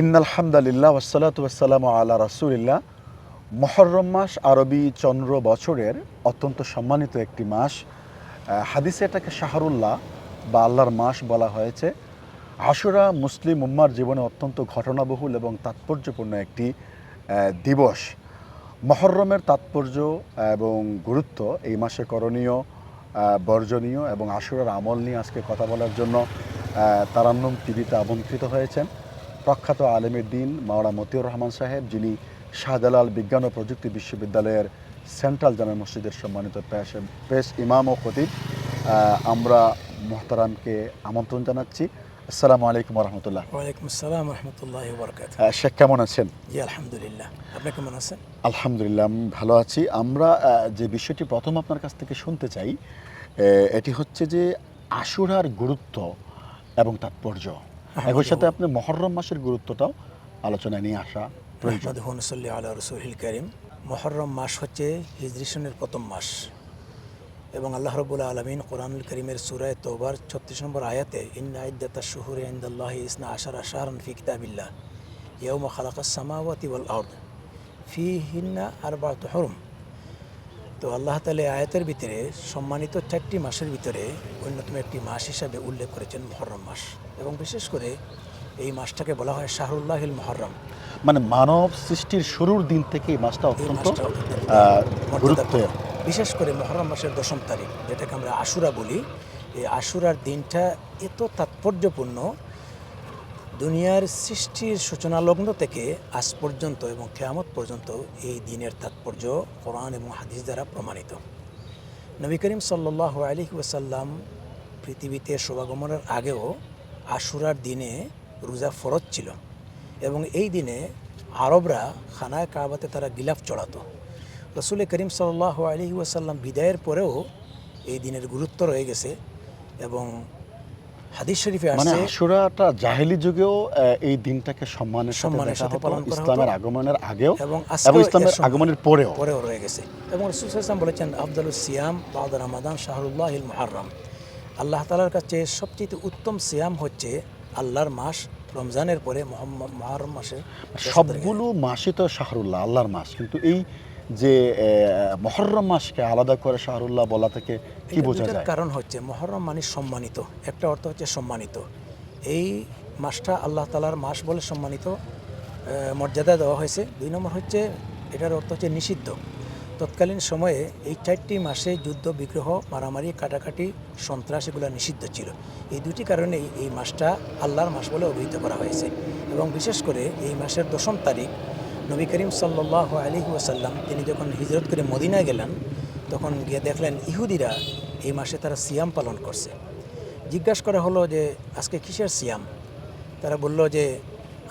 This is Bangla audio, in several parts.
ইন্নালহামদালিল্লাহ ওসালাত ওয়াসালাম আল্লাহ রাসুলিল্লাহ। মহরম মাস আরবি চন্দ্র বছরের অত্যন্ত সম্মানিত একটি মাস। হাদিসে এটাকে শাহরুল্লাহ বা আল্লাহর মাস বলা হয়েছে। আশুরা মুসলিম উম্মার জীবনে অত্যন্ত ঘটনাবহুল এবং তাৎপর্যপূর্ণ একটি দিবস। মহরমের তাৎপর্য এবং গুরুত্ব এই মাসে করণীয় বর্জনীয় এবং আশুরার আমল নিয়ে আজকে কথা বলার জন্য তারান্নুম টিভিতে আমন্ত্রিত হয়েছেন। প্রখ্যাত আলেমের দিন মাওলানা মতিউর রহমান সাহেব যিনি শাহজালাল বিজ্ঞান ও প্রযুক্তি বিশ্ববিদ্যালয়ের সেন্ট্রাল জামে মসজিদের সম্মানিত পেশ পেশ ইমাম ও খতিব আমরা মোহতারামকে আমন্ত্রণ জানাচ্ছি। আসসালামু আলাইকুম রহমতুল্লাহ ওয়ালাইকুম আসসালাম রহমতুল্লাহ শেখ কেমন আছেন? জি আলহামদুলিল্লাহ। আপনি কেমন আছেন? আলহামদুলিল্লাহ আমি ভালো আছি। আমরা যে বিষয়টি প্রথম আপনার কাছ থেকে শুনতে চাই এটি হচ্ছে যে আশুরার গুরুত্ব এবং তাৎপর্য। একই সাথে আপনি মহরম মাসের গুরুত্বটাও আলোচনায় নিয়ে আসা প্রয়োজন। আল্লাহ রসুল করিম মহরম মাস হচ্ছে হিজরি সনের প্রথম মাস। এবং আল্লাহ রবুল্লা আলমিন কোরআনুল করিমের সুরায় তোবার ছত্রিশ নম্বর আয়াতে ইন্না ইদ্দাতা শুহুর ইন্দাল্লাহ ইসনা আশার আশারন ফি কিতাবিল্লাহ ইয়ৌমা খালাকাস সামাওয়াতি ওয়াল আরদ ফি হিন্না আর বাত হরম। তো আল্লাহ তালে আয়াতের ভিতরে সম্মানিত চারটি মাসের ভিতরে অন্যতম একটি মাস হিসাবে উল্লেখ করেছেন মহরম মাস এবং বিশেষ করে এই মাসটাকে বলা হয় শাহরুল্লাহিল মহরম মানে মানব সৃষ্টির শুরুর দিন থেকে এই মাসটা অত্যন্ত বিশেষ করে মহরম মাসের দশম তারিখ যেটাকে আমরা আশুরা বলি। এই আশুরার দিনটা এত তাৎপর্যপূর্ণ দুনিয়ার সৃষ্টির সূচনা লগ্ন থেকে আজ পর্যন্ত এবং কেয়ামত পর্যন্ত এই দিনের তাৎপর্য কোরআন এবং হাদিস দ্বারা প্রমাণিত। নবী করিম সাল্লাহ আলী ওয়াসাল্লাম পৃথিবীতে শোভাগমনের আগেও আশুরার দিনে রোজা ফরজ ছিল এবং এই দিনে আরবরা খানায় কাবাতে তারা গিলাফ চড়াতো। রসুল করিম সাল্লাহ আলী ওয়াসাল্লাম বিদায়ের পরেও এই দিনের গুরুত্ব রয়ে গেছে এবং হাদিস শরীফে মানে আশুরাটা জাহেলি যুগেও এই দিনটাকে সম্মানের সাথে সম্মানের সাথে পালন করা। ইসলামের আগমনের আগেও এবং ইসলামের আগমনের পরেও। পরেও রয়ে গেছে। এবং রসুল ইসলাম বলেছেন আফদাল সিয়াম বাদ রমাদান শাহরুল্লাহ মহারম আল্লাহ তালার কাছে সবচেয়ে উত্তম সিয়াম হচ্ছে আল্লাহর মাস রমজানের পরে মোহাম্মদ মহরম মাসে সবগুলো মাসই তো শাহরুল্লাহ আল্লাহর মাস। কিন্তু এই যে মহরম মাসকে আলাদা করে শাহরুল্লাহ বলা থেকে কি বোঝা যায়? কারণ হচ্ছে মহরম মানে সম্মানিত। একটা অর্থ হচ্ছে সম্মানিত। এই মাসটা আল্লাহ তালার মাস বলে সম্মানিত মর্যাদা দেওয়া হয়েছে। দুই নম্বর হচ্ছে এটার অর্থ হচ্ছে নিষিদ্ধ। তৎকালীন সময়ে এই চারটি মাসে যুদ্ধ বিগ্রহ মারামারি কাটাকাটি সন্ত্রাস এগুলো নিষিদ্ধ ছিল। এই দুটি কারণেই এই মাসটা আল্লাহর মাস বলে অভিহিত করা হয়েছে। এবং বিশেষ করে এই মাসের দশম তারিখ নবী করিম সাল্লাহ আলী ওয়াসাল্লাম, তিনি যখন হিজরত করে মদিনায় গেলেন, তখন গিয়ে দেখলেন ইহুদিরা এই মাসে তারা সিয়াম পালন করছে। জিজ্ঞাসা করা হলো যে, আজকে কিসের সিয়াম? তারা বলল যে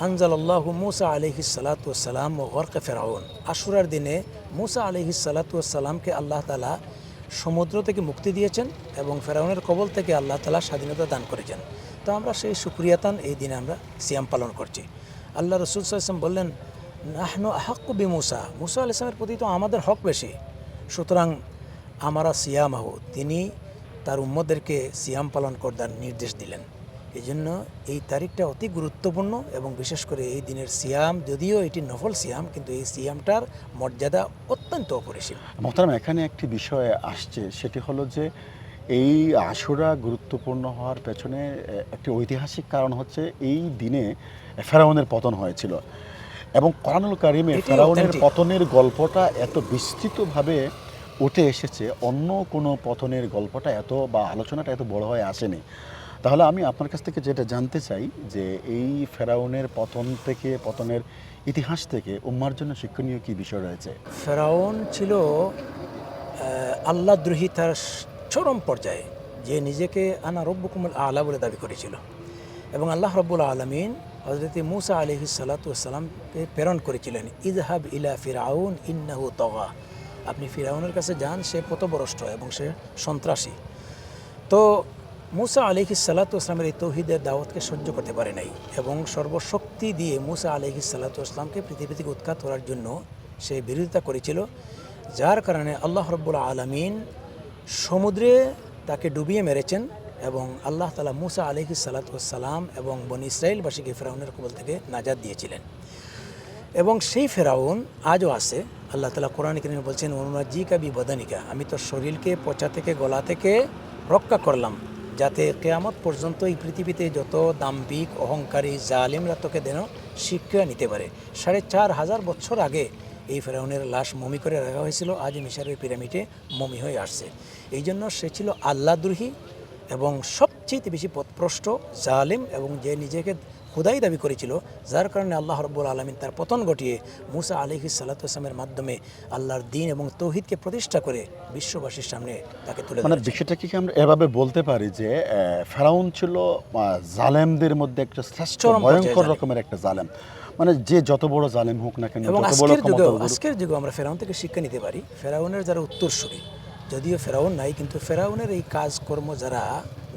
আনজাল্লাহু মুসা আলহি সালাতাম ও গরকে ফেরাউন। আশুরার দিনে মুসা আলহি সালাতামকে আল্লাহ তালা সমুদ্র থেকে মুক্তি দিয়েছেন এবং ফেরাউনের কবল থেকে আল্লাহ তালা স্বাধীনতা দান করেছেন। তো আমরা সেই সুক্রিয়াতান এই দিনে আমরা সিয়াম পালন করছি। আল্লাহ রসুল সাল্লাম বললেন নাহনু আহাক্কু বি মুসা মুসা আল ইসলামের প্রতি তো আমাদের হক বেশি। সুতরাং আমারা সিয়ামাহু, তিনি তার উম্মদেরকে সিয়াম পালন করবার নির্দেশ দিলেন। এই জন্য এই তারিখটা অতি গুরুত্বপূর্ণ এবং বিশেষ করে এই দিনের সিয়াম, যদিও এটি নফল সিয়াম, কিন্তু এই সিয়ামটার মর্যাদা অত্যন্ত অপরিসীম। মোহতারাম, এখানে একটি বিষয় আসছে, সেটি হলো যে এই আশুরা গুরুত্বপূর্ণ হওয়ার পেছনে একটি ঐতিহাসিক কারণ হচ্ছে এই দিনে ফেরাউনের পতন হয়েছিল। এবং কোরআনুল কারিমে ফেরাউনের পতনের গল্পটা এত বিস্তৃতভাবে উঠে এসেছে অন্য কোনো পতনের গল্পটা এত বা আলোচনাটা এত বড় হয়ে আসেনি। তাহলে আমি আপনার কাছ থেকে যেটা জানতে চাই যে এই ফেরাউনের পতন থেকে পতনের ইতিহাস থেকে উম্মার জন্য শিক্ষণীয় কি বিষয় রয়েছে? ফেরাউন ছিল আল্লাহ দ্রোহী তার চরম পর্যায়ে যে নিজেকে আনা রব্বকুমুল আলা বলে দাবি করেছিল। এবং আল্লাহ রব্বুল আলমিন হজরত মুসা আলহি সাল্লাতামকে প্রেরণ করেছিলেন ইজহাব ইলা ফিরাউন ইন্নাহু তগা। আপনি ফিরাউনের কাছে যান, সে পথভ্রষ্ট এবং সে সন্ত্রাসী। তো মুসা আলহি সাল্লাতামের এই তৌহিদের দাওয়াতকে সহ্য করতে পারে নাই এবং সর্বশক্তি দিয়ে মুসা আলহি সাল্লাতামকে পৃথিবী থেকে উৎখাত করার জন্য সে বিরোধিতা করেছিল, যার কারণে আল্লাহ রব্বুল আলমিন সমুদ্রে তাকে ডুবিয়ে মেরেছেন এবং আল্লাহ তালা মুসা আলহি সালাতাম এবং বন ইসরায়েলবাসীকে ফেরাউনের কবল থেকে নাজাদ দিয়েছিলেন। এবং সেই ফেরাউন আজও আছে। আল্লাহ তালা কোরআন কিনে বলছেন অনুরাজি কাবি বদানিকা আমি তোর শরীরকে পচা থেকে, গলা থেকে রক্ষা করলাম, যাতে কেয়ামত পর্যন্ত এই পৃথিবীতে যত দাম্ভিক, অহংকারী, জালিমরা তোকে যেন শিক্ষা নিতে পারে। সাড়ে চার হাজার বছর আগে এই ফেরাউনের লাশ মমি করে রাখা হয়েছিল। আজ মিশরের পিরামিডে মমি হয়ে আসছে। এই জন্য সে ছিল আল্লাদ্রোহী এবং সবচেয়ে বেশি পথপ্রষ্ট জালিম এবং যে নিজেকে খুদাই দাবি করেছিল যার কারণে আল্লাহ রব্বুল আলমিন তার পতন ঘটিয়ে মুসা আলিহি সাল্লাতামের মাধ্যমে আল্লাহর দিন এবং তৌহিদকে প্রতিষ্ঠা করে বিশ্ববাসীর সামনে তাকে তুলে মানে বিষয়টা কি আমরা এভাবে বলতে পারি যে ফেরাউন ছিল জালেমদের মধ্যে একটা শ্রেষ্ঠ ভয়ঙ্কর রকমের একটা জালেম। মানে যে যত বড় জালেম হোক না কেন এবং আজকের যুগেও আজকের যুগেও আমরা ফেরাউন থেকে শিক্ষা নিতে পারি ফেরাউনের যারা উত্তরসূরি যদিও ফেরাউন নাই কিন্তু ফেরাউনের এই কাজকর্ম যারা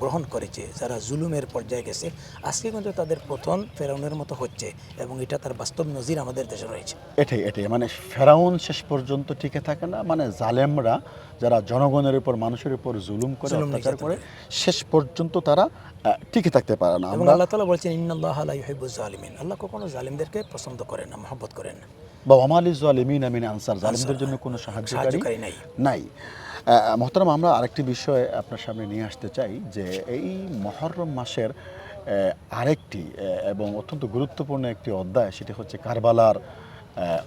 গ্রহণ করেছে যারা জুলুমের পর্যায়ে গেছে আজকে কিন্তু তাদের পতন ফেরাউনের মতো হচ্ছে এবং এটা তার বাস্তব নজির আমাদের দেশে রয়েছে। এটাই এটাই মানে ফেরাউন শেষ পর্যন্ত টিকে থাকে না মানে জালেমরা যারা জনগণের উপর মানুষের উপর জুলুম করে অত্যাচার করে শেষ পর্যন্ত তারা টিকে থাকতে পারে না। এবং আল্লাহ তালা বলছেন ইন্নআল্লাহ আলা ইউহিব্বুজ জালিমিন। আল্লাহ কখনো জালিমদেরকে পছন্দ করেন না মহব্বত করেন না। বা ওমালি জালিমিন আমিন আনসার জালিমদের জন্য কোনো সাহায্যকারী নাই। মোহতারাম আমরা আরেকটি বিষয় আপনার সামনে নিয়ে আসতে চাই যে এই মহরম মাসের আরেকটি এবং অত্যন্ত গুরুত্বপূর্ণ একটি অধ্যায় সেটি হচ্ছে কারবালার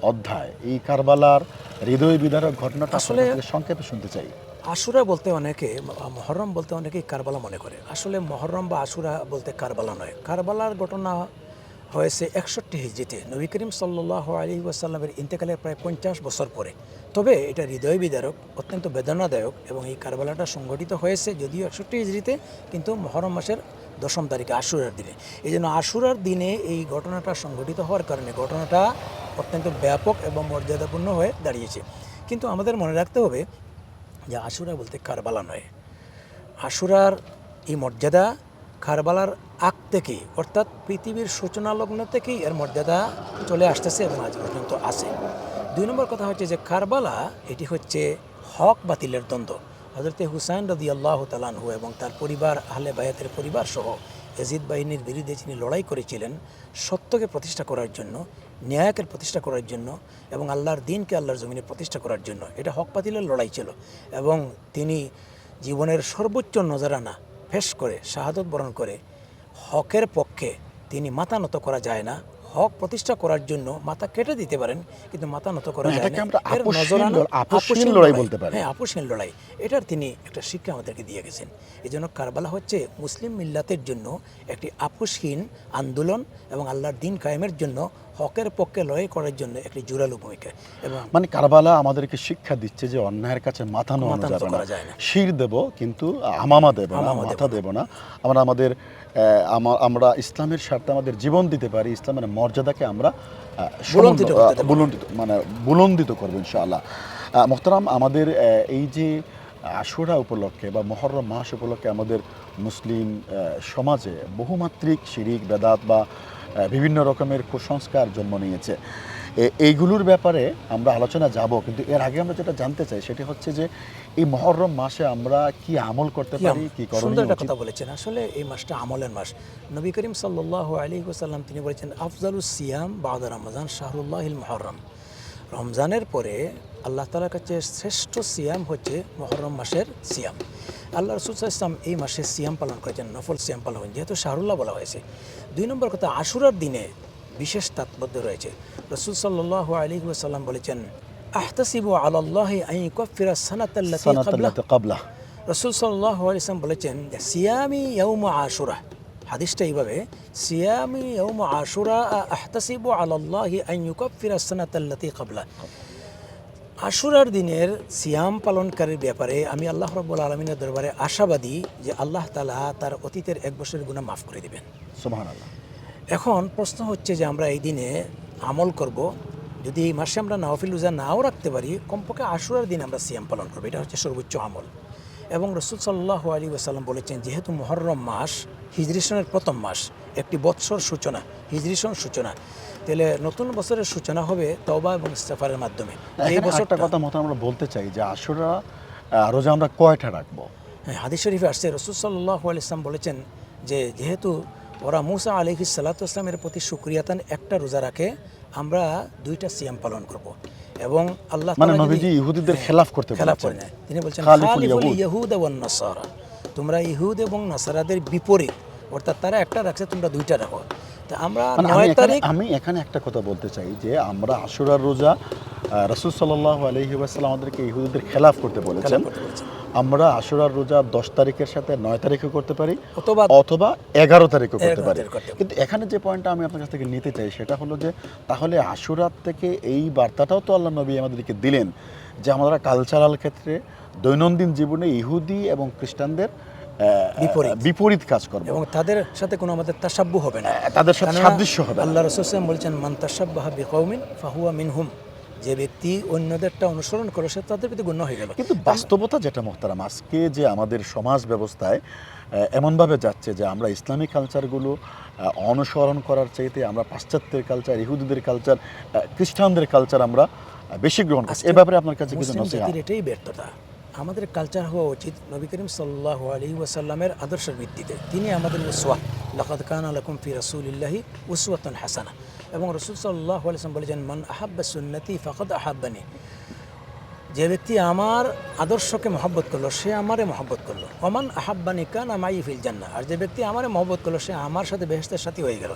অধ্যায়। এই কারবালার হৃদয় বিদারক ঘটনাটা আসলে সংক্ষেপে শুনতে চাই। আশুরা বলতে অনেকে মহরম বলতে অনেকেই কারবালা মনে করে। আসলে মহরম বা আশুরা বলতে কারবালা নয়। কারবালার ঘটনা হয়েছে একষট্টি হিজড়িতে। নবী করিম সাল্লাহ আলী ওয়াসাল্লামের ইন্তেকালের প্রায় পঞ্চাশ বছর পরে। তবে এটা হৃদয় বিদারক, অত্যন্ত বেদনাদায়ক এবং এই কারবালাটা সংগঠিত হয়েছে যদিও একষট্টি হিজড়িতে, কিন্তু মহরম মাসের দশম তারিখে আশুরার দিনে। এই জন্য আশুরার দিনে এই ঘটনাটা সংঘটিত হওয়ার কারণে ঘটনাটা অত্যন্ত ব্যাপক এবং মর্যাদাপূর্ণ হয়ে দাঁড়িয়েছে। কিন্তু আমাদের মনে রাখতে হবে যে আশুরা বলতে কারবালা নয়। আশুরার এই মর্যাদা কারবালার আগ থেকে, অর্থাৎ পৃথিবীর সূচনা লগ্ন থেকেই এর মর্যাদা চলে আসতেছে এবং আজ পর্যন্ত আছে। দুই নম্বর কথা হচ্ছে যে কারবালা, এটি হচ্ছে হক বাতিলের দ্বন্দ্ব। হজরতে হুসাইন রদি আল্লাহ তালানহু এবং তার পরিবার, আহলে বায়াতের পরিবার সহ এজিদ বাহিনীর বিরুদ্ধে যিনি লড়াই করেছিলেন, সত্যকে প্রতিষ্ঠা করার জন্য ন্যায়কের প্রতিষ্ঠা করার জন্য এবং আল্লাহর দিনকে আল্লাহর জমিনে প্রতিষ্ঠা করার জন্য, এটা হক বাতিলের লড়াই ছিল। এবং তিনি জীবনের সর্বোচ্চ নজরানা ফেস করে শাহাদত বরণ করে হকের পক্ষে তিনি মাথা নত করা যায় না। হক প্রতিষ্ঠা করার জন্য মাথা কেটে দিতে পারেন কিন্তু মাথা নত করা মানে যায় না। লড়াই- বলতে। হ্যাঁ আপোষহীন লড়াই। এটার তিনি একটা শিক্ষা আমাদেরকে দিয়ে গেছেন। এই জন্য কারবালা হচ্ছে মুসলিম মিল্লাতের জন্য একটি আপোষহীন আন্দোলন এবং আল্লাহর দিন কায়েমের জন্য হকের পক্ষে লড়াই করার জন্য একটি জোরালো ভূমিকা। এবং মানে কারবালা আমাদেরকে শিক্ষা দিচ্ছে যে অন্যায়ের কাছে মাথা নোয়ানো যাবে না। যায় না। শির দেব কিন্তু আমামা দেব না মাথা দেব না। আমরা আমাদের আমরা ইসলামের স্বার্থে আমাদের জীবন দিতে পারি ইসলামের মর্যাদাকে আমরা বুলন্দিত মানে বুলন্দিত করব ইনশাআল্লাহ। মোহতারাম আমাদের এই যে আশুরা উপলক্ষে বা মহরম মাস উপলক্ষে আমাদের মুসলিম সমাজে বহুমাত্রিক শিরিক বেদাত বা বিভিন্ন রকমের কুসংস্কার জন্ম নিয়েছে। এইগুলোর ব্যাপারে আমরা আলোচনা যাব কিন্তু এর আগে আমরা যেটা জানতে চাই সেটি হচ্ছে যে এই মহরম মাসে আমরা কি আমল করতে পারি কি সুন্দর করণীয় একটা কথা বলেছেন। আসলে এই মাসটা আমলের মাস। নবী করিম সাল্লাহ আলী ওসাল্লাম তিনি বলেছেন আফজালুস সিয়াম বাদা রমজান শাহরুল্লাহিল মহরম। রমজানের পরে আল্লাহ তালার কাছে শ্রেষ্ঠ সিয়াম হচ্ছে মহরম মাসের সিয়াম। আল্লাহ রসুল ইসলাম এই মাসে সিয়াম পালন করেছেন নফল সিয়াম পালন যেহেতু শাহরুল্লাহ বলা হয়েছে। দুই নম্বর কথা আশুরার দিনে বিশেষ তাৎপর্য রয়েছে। রসুল সাল্লাহ আলী ওসাল্লাম বলেছেন আহতাসিবু আল্লাহ আই কফিরা রসুল সাল্লাহ আলিয়াম বলেছেন সিয়ামি ইয়ৌম আশুরা। হাদিসটা এইভাবে সিয়ামি ইয়ৌম আশুরা আহতাসিবু আলাল্লাহি আন ইউকাফিরা সানাতাল্লাতি কাবলা আশুরার দিনের সিয়াম পালনকারীর ব্যাপারে আমি আল্লাহ রব্বুল আলমিনের দরবারে আশাবাদী যে আল্লাহ তালা তার অতীতের এক বছরের গুণা মাফ করে দিবেন। এখন প্রশ্ন হচ্ছে যে আমরা এই দিনে আমল করব যদি এই মাসে আমরা নাওফিল রোজা নাও রাখতে পারি কমপক্ষে আশুরার দিন আমরা সিয়াম পালন করব এটা হচ্ছে সর্বোচ্চ আমল। এবং রসুল সাল্লাহ আলী ওসাল্লাম বলেছেন যেহেতু মহরম মাস হিজরি সনের প্রথম মাস একটি বৎসর সূচনা হিজরি সন সূচনা। তাহলে নতুন বছরের সূচনা হবে তওবা এবং ইস্তেফারের মাধ্যমে। এই বছরটা কথা মতো আমরা বলতে চাই যে আহ, রোজা আমরা কয়টা রাখব? হ্যাঁ হাদিস শরীফে আসছে রসুল সাল্লাহ ইসলাম বলেছেন যে যেহেতু ওরা মুসা আলহি সাল্লাতু ইসলামের প্রতি সুক্রিয়াতান একটা রোজা রাখে আমরা দুইটা সিয়াম পালন করব। এবং আল্লাহ মানে নবীজি ইহুদিদের খেলাফ করতে খেলাফ করে নেয় তিনি বলছেন খালিফুল ইয়াহুদ। এবং নাসারা। তোমরা ইহুদ এবং নাসারাদের বিপরীত অর্থাৎ তারা একটা রাখছে তোমরা দুইটা রাখো তা আমরা মানে আমি নয় এখানে তারিখ আমি এখানে একটা কথা বলতে চাই যে আমরা আশুরার রোজা রসুল সাল্লাহ আলহি ওয়াসাল্লাম আমাদেরকে ইহুদিদের খেলাফ করতে বলেছেন। আমরা আশুরার রোজা দশ তারিখের সাথে নয় তারিখে করতে পারি অথবা অথবা এগারো তারিখে করতে পারি। কিন্তু এখানে যে পয়েন্টটা আমি আপনার কাছ থেকে নিতে চাই সেটা হলো যে তাহলে আশুরার থেকে এই বার্তাটাও তো আল্লাহ নবী আমাদেরকে দিলেন যে আমরা কালচারাল ক্ষেত্রে দৈনন্দিন জীবনে ইহুদি এবং খ্রিস্টানদের বিপরীত। কাজ করব এবং তাদের সাথে কোনো আমাদের তাসাব্য হবে না। তাদের সাথে সাদৃশ্য হবে। আল্লাহ রসুলাম বলছেন মান তাসাব্বাহা বিকৌমিন ফাহুয়া মিনহুম। যে ব্যক্তি অন্যদেরটা অনুসরণ করে সে তাদের প্রতি গণ্য হয়ে গেল। কিন্তু বাস্তবতা যেটা মোহতারাম আজকে যে আমাদের সমাজ ব্যবস্থায় এমনভাবে যাচ্ছে যে আমরা ইসলামী কালচারগুলো অনুসরণ করার চাইতে আমরা পাশ্চাত্যের কালচার ইহুদিদের কালচার খ্রিস্টানদের কালচার আমরা বেশি গ্রহণ করছি। এ ব্যাপারে আপনার কাছে কিছু এটাই ব্যর্থতা। আমাদের কালচার হওয়া উচিত নবী করিম সাল্লাহ আলী ওয়াসাল্লামের আদর্শের ভিত্তিতে। তিনি আমাদের উসওয়া, লাকাদ কান আলাকুম ফি রাসূলিল্লাহি উসওয়াতুন হাসানা। এবং রসুল সাল্লাহ আলাইসাল্লাম বলেছেন, মান আহাব্বা সুন্নতি ফাকাদ আহাব্বানি। যে ব্যক্তি আমার আদর্শকে মহব্বত করল, সে আমারে মহব্বত করল। অমান আহাব্বানি কান আমাই ফিল জান্না আর যে ব্যক্তি আমারে মহব্বত করল, সে আমার সাথে বেহেস্তের সাথী হয়ে গেল।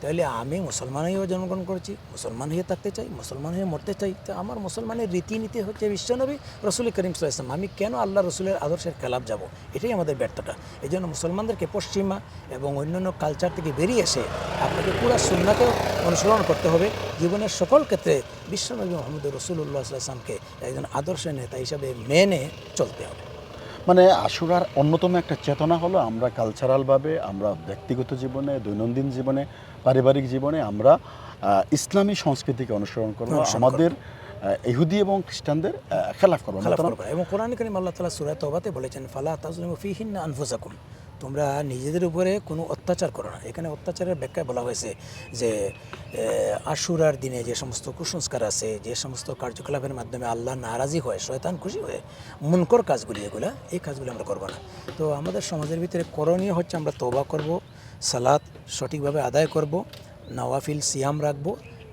তাহলে আমি মুসলমান হয়েও জন্মগ্রহণ করেছি, মুসলমান হয়ে থাকতে চাই, মুসলমান হয়ে মরতে চাই। তো আমার মুসলমানের রীতিনীতি হচ্ছে বিশ্বনবী রসুল করিম সাল্লাম আমি কেন আল্লাহ রসুলের আদর্শের খেলাপ যাব? এটাই আমাদের ব্যর্থতা। এই জন্য মুসলমানদেরকে পশ্চিমা এবং অন্যান্য কালচার থেকে বেরিয়ে এসে আপনাকে পুরো সুন্নাকেও অনুসরণ করতে হবে। জীবনের সকল ক্ষেত্রে বিশ্বনবী মোহাম্মদ রসুল্লাহ আসলামকে একজন আদর্শ নেতা হিসাবে মেনে চলতে হবে। মানে আশুরার অন্যতম একটা চেতনা হলো আমরা কালচারালভাবে আমরা ব্যক্তিগত জীবনে দৈনন্দিন জীবনে পারিবারিক জীবনে আমরা ইসলামী সংস্কৃতিকে অনুসরণ করব আমাদের ইহুদি এবং খ্রিস্টানদের খেলাফ করব। এবং কোরআন করিম আল্লাহ তালা সুরাত বলেছেন ফালা তাজলিমু ফিহিন আনফুসাকুম। তোমরা নিজেদের উপরে কোনো অত্যাচার করো না। এখানে অত্যাচারের ব্যাখ্যায় বলা হয়েছে যে আশুরার দিনে যে সমস্ত কুসংস্কার আছে, যে সমস্ত কার্যকলাপের মাধ্যমে আল্লাহ নারাজি হয়, শয়তান খুশি হয়ে মুনকর কাজগুলি, এগুলা, এই কাজগুলো আমরা করব না। তো আমাদের সমাজের ভিতরে করণীয় হচ্ছে আমরা তবা করব, সালাত সঠিকভাবে আদায় করব, নওয়াফিল সিয়াম রাখব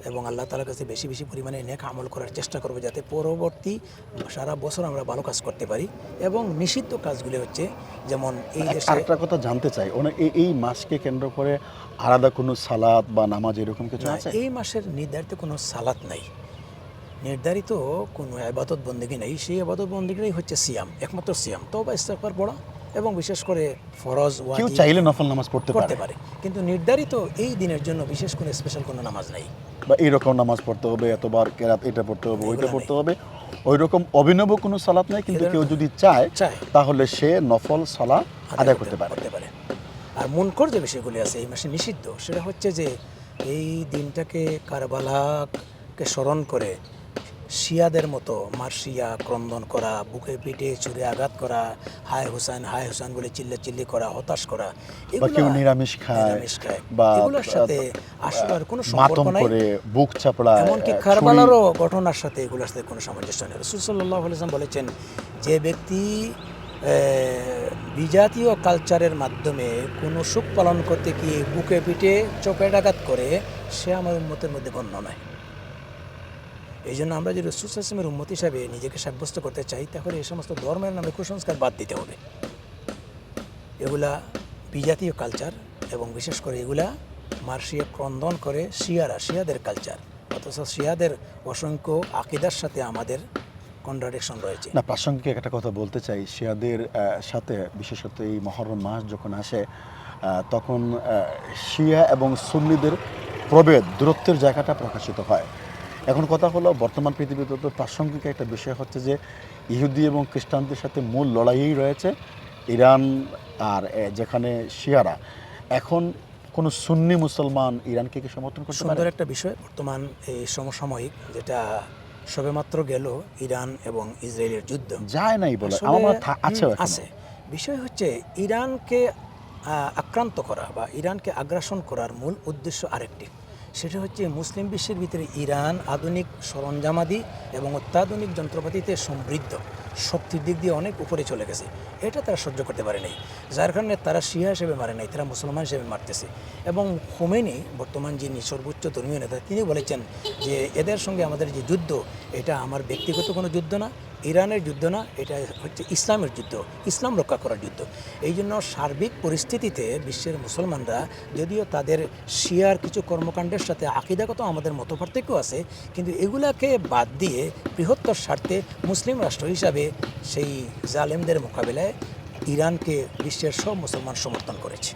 এবং আল্লাহ তালার কাছে বেশি বেশি পরিমাণে নেক আমল করার চেষ্টা করব যাতে পরবর্তী সারা বছর আমরা ভালো কাজ করতে পারি। এবং নিষিদ্ধ কাজগুলি হচ্ছে যেমন এই দেশে আরেকটা কথা জানতে চাই এই- মাসকে কেন্দ্র করে আলাদা কোনো সালাদ বা নামাজ এরকম কিছু আছে? এই মাসের নির্ধারিত কোনো সালাত নাই। নির্ধারিত কোনো আবাদত বন্দিগি নেই। সেই আবাদত বন্দিগিটাই হচ্ছে সিয়াম একমাত্র সিয়াম। তো বা ইস্তেগফার পড়া এবং বিশেষ করে ফরজ কেউ চাইলে নফল নামাজ পড়তে পারে করতে পারে। কিন্তু নির্ধারিত এই দিনের জন্য বিশেষ কোনো স্পেশাল কোনো নামাজ নাই। বা এইরকম নামাজ পড়তে হবে এতবার কেরাত এটা পড়তে হবে ওইটা পড়তে হবে ওই রকম অভিনব কোনো সালাত নাই কিন্তু কেউ যদি চায় চায়। তাহলে সে নফল সালা আদায় করতে পারে। করতে পারে। আর মন মুনকর যে বিষয়গুলি আছে এই মাসে নিষিদ্ধ সেটা হচ্ছে যে এই দিনটাকে কারবালাকে স্মরণ করে শিয়াদের মতো মার্শিয়া ক্রন্দন করা বুকে পিঠে চুরে আঘাত করা হায় হুসাইন হায় হুসাইন বলে চিল্লা চিল্লি করা হতাশ করা এগুলা- নিরামিষ খায় বা এগুলোর সাথে আসলে কোনো সম্পর্ক নাই। করে বুক চাপড়ায় এমনকি ছুরি- কারবালারও ঘটনার সাথে এগুলোর সাথে কোনো সামঞ্জস্য নেই। রসুল আলাইসাল্লাম বলেছেন যে ব্যক্তি বিজাতীয় কালচারের মাধ্যমে কোনো সুখ পালন করতে গিয়ে বুকে পিঠে চোপে ডাকাত করে সে আমার উন্মতের মধ্যে গণ্য নয়। এই জন্য আমরা যদি রসুল আসলামের উন্মত হিসাবে নিজেকে সাব্যস্ত করতে চাই, তাহলে এই সমস্ত ধর্মের নামে কুসংস্কার বাদ দিতে হবে। এগুলা বিজাতীয় কালচার এবং বিশেষ করে এগুলা মার্শিয়া ক্রন্দন করে শিয়ারা, শিয়াদের কালচার অথচ শিয়াদের অসংখ্য আকিদার সাথে আমাদের কন্ট্রাডিকশন রয়েছে। না, প্রাসঙ্গিক একটা কথা বলতে চাই। শিয়াদের সাথে, বিশেষত এই মহরম মাস যখন আসে তখন শিয়া এবং সুন্নিদের প্রভেদ, দূরত্বের জায়গাটা প্রকাশিত হয়। এখন কথা হলো বর্তমান পৃথিবীতে তো প্রাসঙ্গিক একটা বিষয় হচ্ছে যে ইহুদি এবং খ্রিস্টানদের সাথে মূল লড়াইই রয়েছে ইরান আর যেখানে শিয়ারা। এখন কোনো সুন্নি মুসলমান ইরানকে কি সমর্থন করতে পারে? সুন্দর একটা বিষয় বর্তমান এই সমসাময়িক যেটা সবেমাত্র গেল ইরান এবং ইসরায়েলের যুদ্ধ। যায় নাই বলে। আমার এখনও। আছে। বিষয় হচ্ছে ইরানকে আক্রান্ত করা বা ইরানকে আগ্রাসন করার মূল উদ্দেশ্য আরেকটি। সেটা হচ্ছে মুসলিম বিশ্বের ভিতরে ইরান আধুনিক সরঞ্জামাদি এবং অত্যাধুনিক যন্ত্রপাতিতে সমৃদ্ধ। শক্তির দিক দিয়ে অনেক উপরে চলে গেছে। এটা তারা সহ্য করতে পারে নাই। যার কারণে তারা শিয়া হিসেবে মারে নাই, তারা মুসলমান হিসেবে মারতেছে। এবং হোমেনি বর্তমান যিনি সর্বোচ্চ ধর্মীয় নেতা, তিনি বলেছেন যে এদের সঙ্গে আমাদের যে যুদ্ধ, এটা আমার ব্যক্তিগত কোনো যুদ্ধ না, ইরানের যুদ্ধ না, এটা হচ্ছে ইসলামের যুদ্ধ, ইসলাম রক্ষা করার যুদ্ধ। এই জন্য সার্বিক পরিস্থিতিতে বিশ্বের মুসলমানরা, যদিও তাদের শিয়ার কিছু কর্মকাণ্ডের সাথে আকিদাগত আমাদের মতপার্থক্য আছে কিন্তু এগুলাকে বাদ দিয়ে বৃহত্তর স্বার্থে মুসলিম রাষ্ট্র হিসাবে সেই জালেমদের মোকাবিলায় ইরানকে বিশ্বের সব মুসলমান সমর্থন করেছে।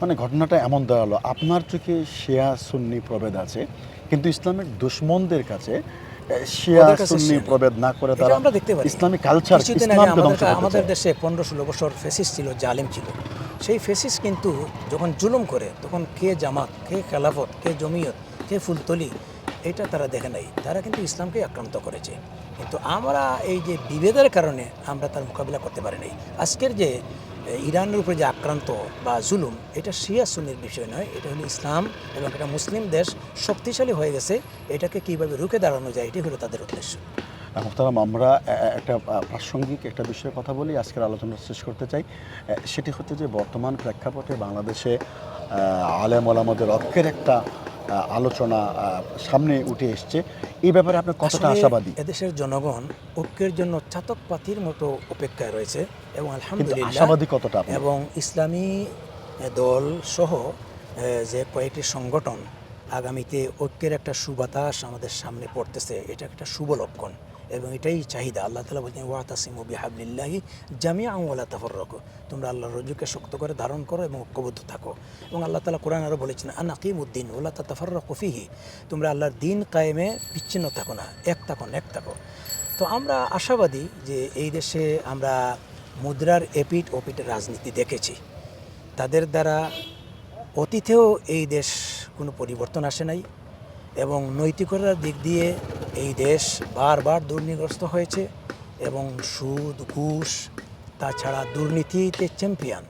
মানে ঘটনাটা এমন দাঁড়াল আপনার চোখে শিয়া সুন্নি প্রভেদ আছে কিন্তু ইসলামের দুশ্মনদের কাছে এ, শিয়া সুন্নি প্রভেদ না করে তারা আমরা দেখতে পারি। ইসলামিক কালচার আমাদের। দেশে পনেরো ষোলো বছর ফেসিস ছিল জালেম ছিল। সেই ফেসিস কিন্তু যখন জুলুম করে, তখন কে জামাত, কে খেলাফত, কে জমিয়ত, কে ফুলতলি, এটা তারা দেখে নাই। তারা কিন্তু ইসলামকে আক্রান্ত করেছে। কিন্তু আমরা এই যে বিভেদের কারণে আমরা তার মোকাবিলা করতে পারি নাই। আজকের যে ইরানের উপরে যে আক্রান্ত বা জুলুম, এটা শিয়া সুন্নির বিষয় নয়, এটা হলো ইসলাম এবং এটা মুসলিম দেশ শক্তিশালী হয়ে গেছে। এটাকে কীভাবে রুখে দাঁড়ানো যায় এটাই হলো তাদের উদ্দেশ্য। মোহতারাম আমরা একটা প্রাসঙ্গিক একটা বিষয়ে কথা বলি আজকের আলোচনা শেষ করতে চাই। সেটি হচ্ছে যে বর্তমান প্রেক্ষাপটে বাংলাদেশে আলেম ওলামাদের ঐক্যের একটা আলোচনা সামনে উঠে এসছে। এই ব্যাপারে আপনার কতটা আশাবাদী? এদেশের জনগণ ঐক্যের জন্য চাতক পাতির মতো অপেক্ষায় রয়েছে এবং আলহামদুলিল্লাহ আশাবাদী কতটা এবং ইসলামী দল সহ যে কয়েকটি সংগঠন আগামীতে ঐক্যের একটা সুবাতাস আমাদের সামনে পড়তেছে এটা একটা শুভ লক্ষণ। এবং এটাই চাহিদা। আল্লাহ তালা বলছেন ওয়া ওয়াতাসিমু বিহাবলিল্লাহি জামিয়া ওয়ালা তাফররক। তোমরা আল্লাহর রজুকে শক্ত করে ধারণ করো এবং ঐক্যবদ্ধ থাকো। এবং আল্লাহ তালা কোরআন আরও বলেছেন আন আকিমুদ্দিন ওলা তাফররক ফিহি। তোমরা আল্লাহর দিন কায়েমে বিচ্ছিন্ন থাকো না, এক থাকো এক থাকো। তো আমরা আশাবাদী যে এই দেশে আমরা মুদ্রার এপিট ওপিটের রাজনীতি দেখেছি। তাদের দ্বারা অতীতেও এই দেশ কোনো পরিবর্তন আসে নাই। এবং নৈতিকতার দিক দিয়ে এই দেশ বারবার দুর্নীতিগ্রস্ত হয়েছে এবং সুদ ঘুষ তাছাড়া দুর্নীতিতে চ্যাম্পিয়ন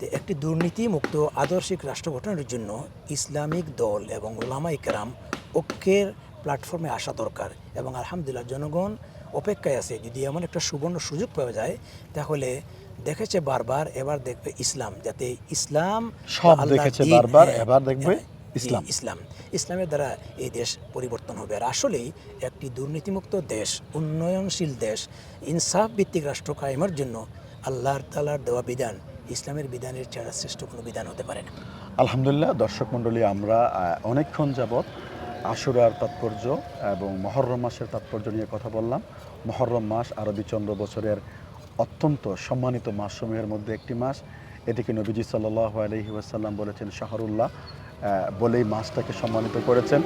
তো একটি দুর্নীতিমুক্ত আদর্শিক রাষ্ট্র গঠনের জন্য ইসলামিক দল এবং ওলামাই কেরাম ঐক্যের প্ল্যাটফর্মে আসা দরকার এবং আলহামদুলিল্লাহ জনগণ অপেক্ষায় আছে। যদি এমন একটা সুবর্ণ সুযোগ পাওয়া যায় তাহলে দেখেছে বারবার এবার দেখবে ইসলাম যাতে ইসলাম সব দেখেছে বারবার, হ্যাঁ, এবার দেখবে হ্যাঁ, ইসলাম। ইসলাম। ইসলামের দ্বারা এই দেশ পরিবর্তন হবে। আর আসলেই একটি দুর্নীতিমুক্ত দেশ উন্নয়নশীল দেশ ইনসাফ ভিত্তিক রাষ্ট্র কায়েমের জন্য আল্লাহর তালার দেওয়া বিধান ইসলামের বিধানের ছাড়া শ্রেষ্ঠ কোনো বিধান হতে পারে না। আলহামদুলিল্লাহ দর্শক মণ্ডলী আমরা অনেকক্ষণ যাবৎ আশুরার তাৎপর্য এবং মহরম মাসের তাৎপর্য নিয়ে কথা বললাম। মহরম মাস আরবি চন্দ্র বছরের অত্যন্ত সম্মানিত মাসসমূহের মধ্যে একটি মাস। এটিকে নবীজি সাল্লাহ আলহি ওয়াসাল্লাম বলেছেন শাহরুল্লাহ। বলেই মাছটাকে সম্মানিত করেছেন।